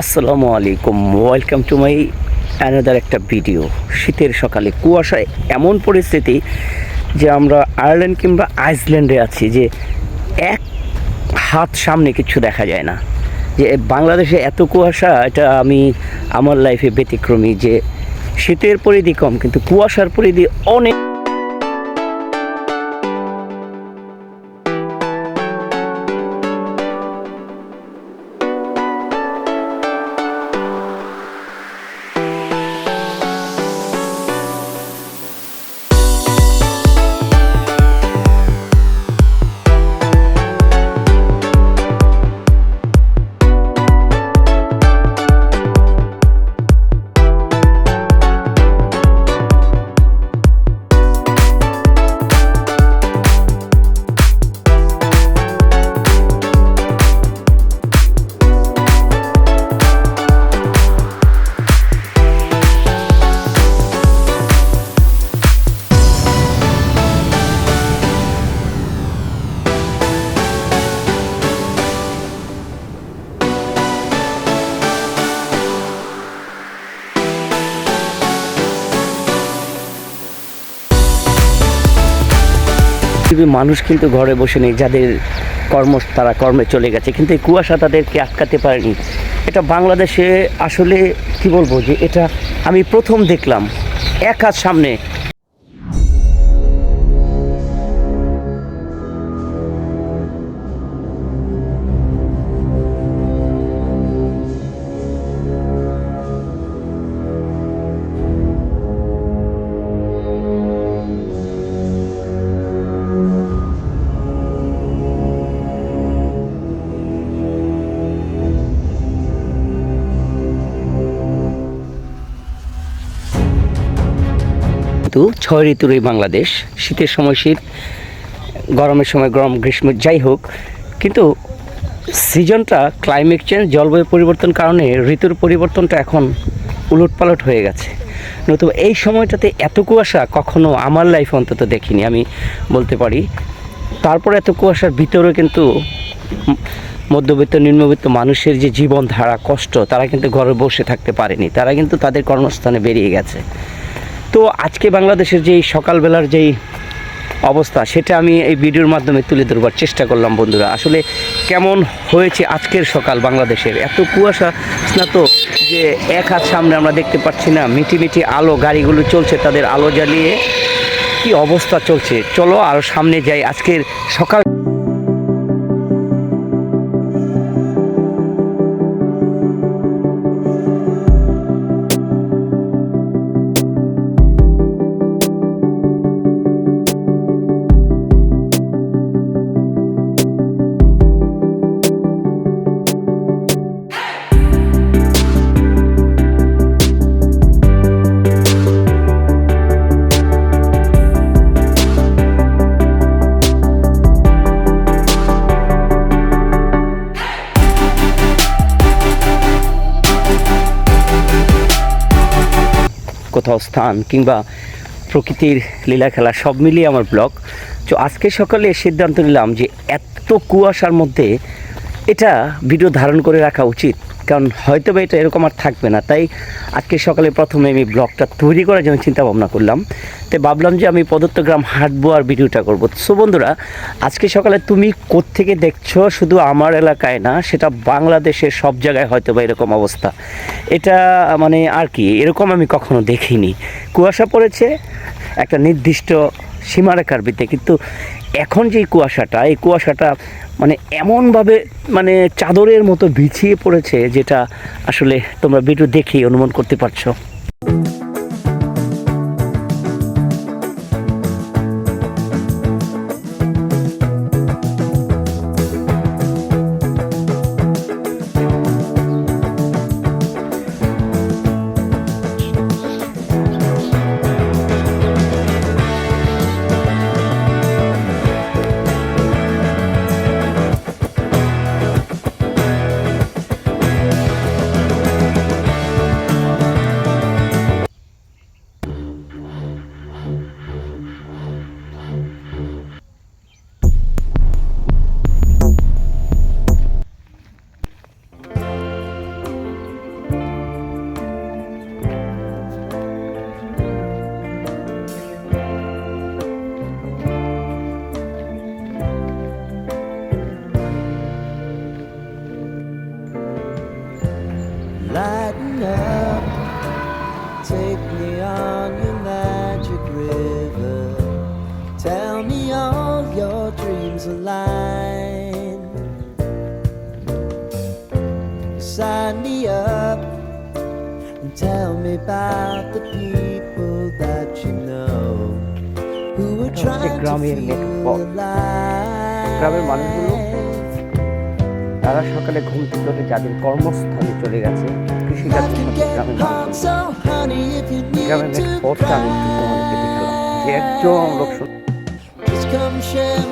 আসসালামু আলাইকুম welcome to my another একটা ভিডিও শীতের সকালে কুয়াশায় এমন পরিস্থিতি যে আমরা আয়ারল্যান্ড কিংবা আইসল্যান্ডে আছি যে এক হাত সামনে কিছু দেখা যায় না। যে বাংলাদেশে এত কুয়াশা, এটা আমি আমার লাইফে ব্যতিক্রমী যে শীতের পরিধি কম, কিন্তু কুয়াশার পরিধি অনেক পৃথিবীর মানুষ কিন্তু ঘরে বসে নেই, যাদের কর্ম, তারা কর্মে চলে গেছে। কিন্তু এই কুয়াশা তাদেরকে আটকাতে পারেনি। এটা বাংলাদেশে আসলে কি বলব যে এটা আমি প্রথম দেখলাম। এক হাত সামনে কিন্তু ছয় ঋতুর এই বাংলাদেশ। শীতের সময় শীত, গরমের সময় গরম, গ্রীষ্ম, যাই হোক। কিন্তু সিজনটা ক্লাইমেট চেঞ্জ জলবায়ু পরিবর্তন কারণে ঋতুর পরিবর্তনটা এখন উলটপালট হয়ে গেছে। নতুবা এই সময়টাতে এত কুয়াশা কখনো আমার লাইফ অন্তত দেখিনি, আমি বলতে পারি। তারপর এত কুয়াশার ভিতরে কিন্তু মধ্যবিত্ত, নিম্নবিত্ত মানুষের যে জীবনধারা, কষ্ট, তারা কিন্তু ঘরে বসে থাকতে পারেনি। তারা কিন্তু তাদের কর্মস্থানে বেরিয়ে গেছে। তো আজকে বাংলাদেশের যেই সকালবেলার যেই অবস্থা, সেটা আমি এই ভিডিওর মাধ্যমে তুলে ধরবার চেষ্টা করলাম বন্ধুরা। আসলে কেমন হয়েছে আজকের সকাল বাংলাদেশের? এত কুয়াশা, স্নাত, যে এক হাত সামনে আমরা দেখতে পাচ্ছি না। মিটি মিটি আলো, গাড়িগুলো চলছে তাদের আলো জ্বালিয়ে। কি অবস্থা চলছে? চলো আর সামনে যাই আজকের সকাল কোথাও স্থান কিংবা প্রকৃতির লীলা খেলা সব মিলিয়ে আমার ব্লগ। তো আজকে সকালে সিদ্ধান্ত নিলাম যে এত কুয়াশার মধ্যে এটা ভিডিও ধারণ করে রাখা উচিত। কারণ হয়তো বা এটা এরকম আর থাকবে না। তাই আজকে সকালে প্রথমে আমি ব্লগটা তৈরি করার জন্য চিন্তা ভাবনা করলাম। তাই ভাবলাম যে আমি প্রদত্ত গ্রাম হাঁটবো আর ভিডিওটা করব। সো বন্ধুরা, আজকে সকালে তুমি কোত্থেকে দেখছ? শুধু আমার এলাকায় না, সেটা বাংলাদেশের সব জায়গায় হয়তো বা এরকম অবস্থা। এটা মানে আর কি, এরকম আমি কখনো দেখিনি। কুয়াশা পড়েছে, একটা নির্দিষ্ট সীমারেখার ভিতরে কিন্তু এখন যে কুয়াশাটা, এই কুয়াশাটা মানে এমনভাবে মানে চাদরের মতো বিছিয়ে পড়েছে, যেটা আসলে তোমরা ভিডিও দেখেই অনুমান করতে পারছ। Dreams align. Sign me up and tell me about the people that you know who are trying to feel alive. তারা সকালে ঘুম থেকে উঠে যাদের কর্মস্থলে চলে গেছে কৃষিকাজের সাথে গ্রামের hot, মানুষগুলো so honey, if you গ্রামের need আমি একটু তোমাদেরকে দেখলাম যে একজন লোক come share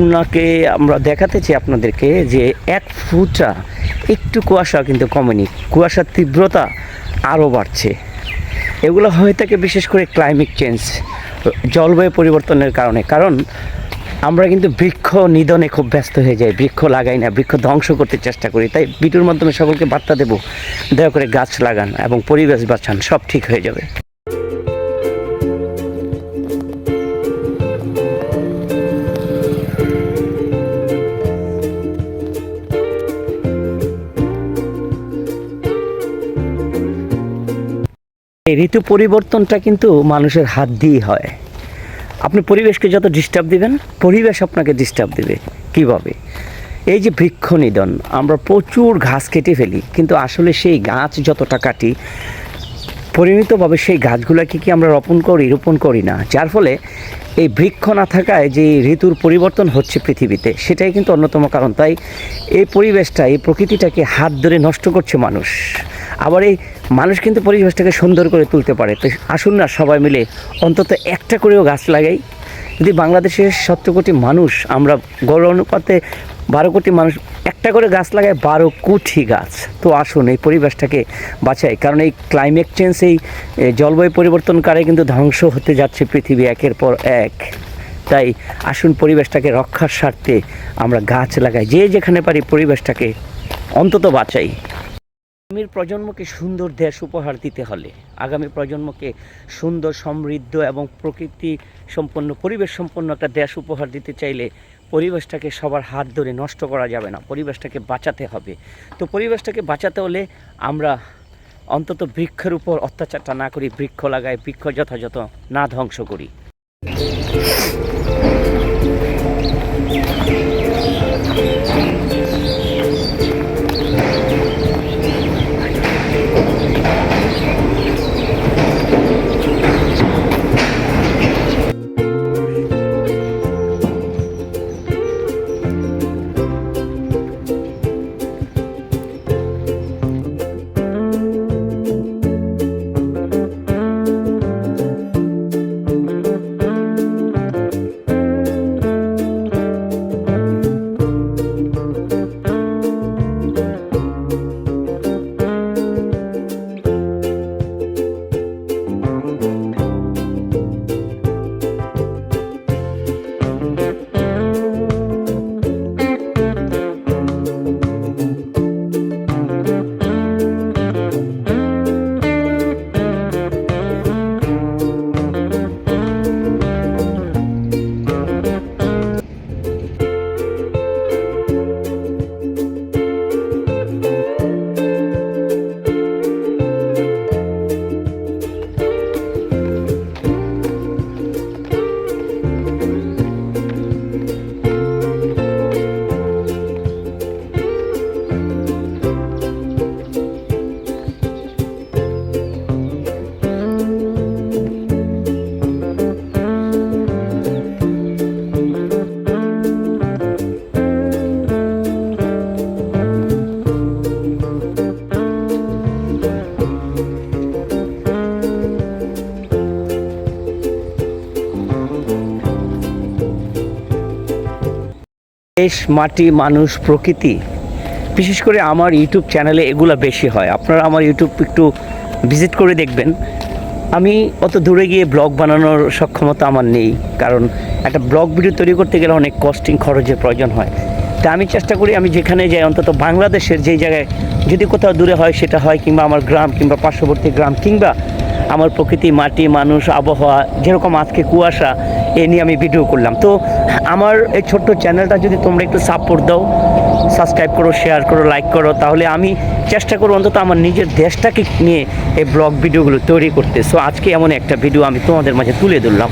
আপনাকে, আমরা দেখাতেছি আপনাদেরকে যে এক ফুটা একটু কুয়াশা কিন্তু কমেনি। কুয়াশার তীব্রতা আরও বাড়ছে। এগুলো হয়ে থাকে বিশেষ করে ক্লাইমেট চেঞ্জ জলবায়ু পরিবর্তনের কারণে। কারণ আমরা কিন্তু বৃক্ষ নিধনে খুব ব্যস্ত হয়ে যাই। বৃক্ষ লাগাই না, বৃক্ষ ধ্বংস করতে চেষ্টা করি। তাই ভিডিওর মাধ্যমে সকলকে বার্তা দেব, দয়া করে গাছ লাগান এবং পরিবেশ বাঁচান, সব ঠিক হয়ে যাবে। ঋতু পরিবর্তনটা কিন্তু মানুষের হাত দিয়েই হয়। আপনি পরিবেশকে যত ডিস্টার্ব দিবেন, পরিবেশ আপনাকে ডিস্টার্ব দেবে। কীভাবে? এই যে বৃক্ষ নিধন, আমরা প্রচুর ঘাস কেটে ফেলি, কিন্তু আসলে সেই গাছ যতটা কাটি, পরিমিতভাবে সেই গাছগুলোকে কি আমরা রোপণ করি রোপণ করি না। যার ফলে এই বৃক্ষ না থাকায় যে ঋতুর পরিবর্তন হচ্ছে পৃথিবীতে, সেটাই কিন্তু অন্যতম কারণ। তাই এই পরিবেশটা, এই প্রকৃতিটাকে হাত ধরে নষ্ট করছে মানুষ। আবার এই মানুষ কিন্তু পরিবেশটাকে সুন্দর করে তুলতে পারে। তো আসুন না সবাই মিলে অন্তত একটা করেও গাছ লাগাই। যদি বাংলাদেশের সতেরো কোটি মানুষ, আমরা গড় অনুপাতে বারো কোটি মানুষ একটা করে গাছ লাগায় বারো কোটি গাছ। তো আসুন এই পরিবেশটাকে বাঁচাই। কারণ এই ক্লাইমেট চেঞ্জ এই জলবায়ু পরিবর্তনকারে কিন্তু ধ্বংস হতে যাচ্ছে পৃথিবী একের পর এক। তাই আসুন পরিবেশটাকে রক্ষার স্বার্থে আমরা গাছ লাগাই। যে যেখানে পারি পরিবেশটাকে অন্তত বাঁচাই। আগামীর প্রজন্মকে সুন্দর দেশ উপহার দিতে হলে, আগামী প্রজন্মকে সুন্দর, সমৃদ্ধ এবং প্রকৃতি সম্পন্ন পরিবেশ সম্পন্ন একটা দেশ উপহার দিতে চাইলে পরিবেশটাকে সবার হাত ধরে নষ্ট করা যাবে না, পরিবেশটাকে বাঁচাতে হবে। তো পরিবেশটাকে বাঁচাতে হলে আমরা অন্তত বৃক্ষের উপর অত্যাচারটা না করি, বৃক্ষ লাগাই, বৃক্ষ যথাযথ না ধ্বংস করি। দেশ, মাটি, মানুষ, প্রকৃতি। বিশেষ করে আমার ইউটিউব চ্যানেলে এগুলো বেশি হয়। আপনারা আমার ইউটিউব একটু ভিজিট করে দেখবেন। আমি অত দূরে গিয়ে ব্লগ বানানোর সক্ষমতা আমার নেই। কারণ একটা ব্লগ ভিডিও তৈরি করতে গেলে অনেক কস্টিং খরচের প্রয়োজন হয়। তা আমি চেষ্টা করি আমি যেখানে যাই, অন্তত বাংলাদেশের যেই জায়গায় যদি কোথাও দূরে হয় সেটা হয় কিংবা আমার গ্রাম কিংবা পার্শ্ববর্তী গ্রাম কিংবা আমার প্রকৃতি, মাটি, মানুষ, আবহাওয়া, যেরকম আজকে কুয়াশা এ নিয়ে আমি ভিডিও করলাম। তো আমার এই ছোট্ট চ্যানেলটা যদি তোমরা একটু সাপোর্ট দাও সাবস্ক্রাইব করো শেয়ার করো লাইক করো, তাহলে আমি চেষ্টা করব অন্তত আমার নিজের দেশটাকে নিয়ে এই ব্লগ ভিডিওগুলো তৈরি করতে। সো আজকে এমন একটা ভিডিও আমি তোমাদের মাঝে তুলে ধরলাম।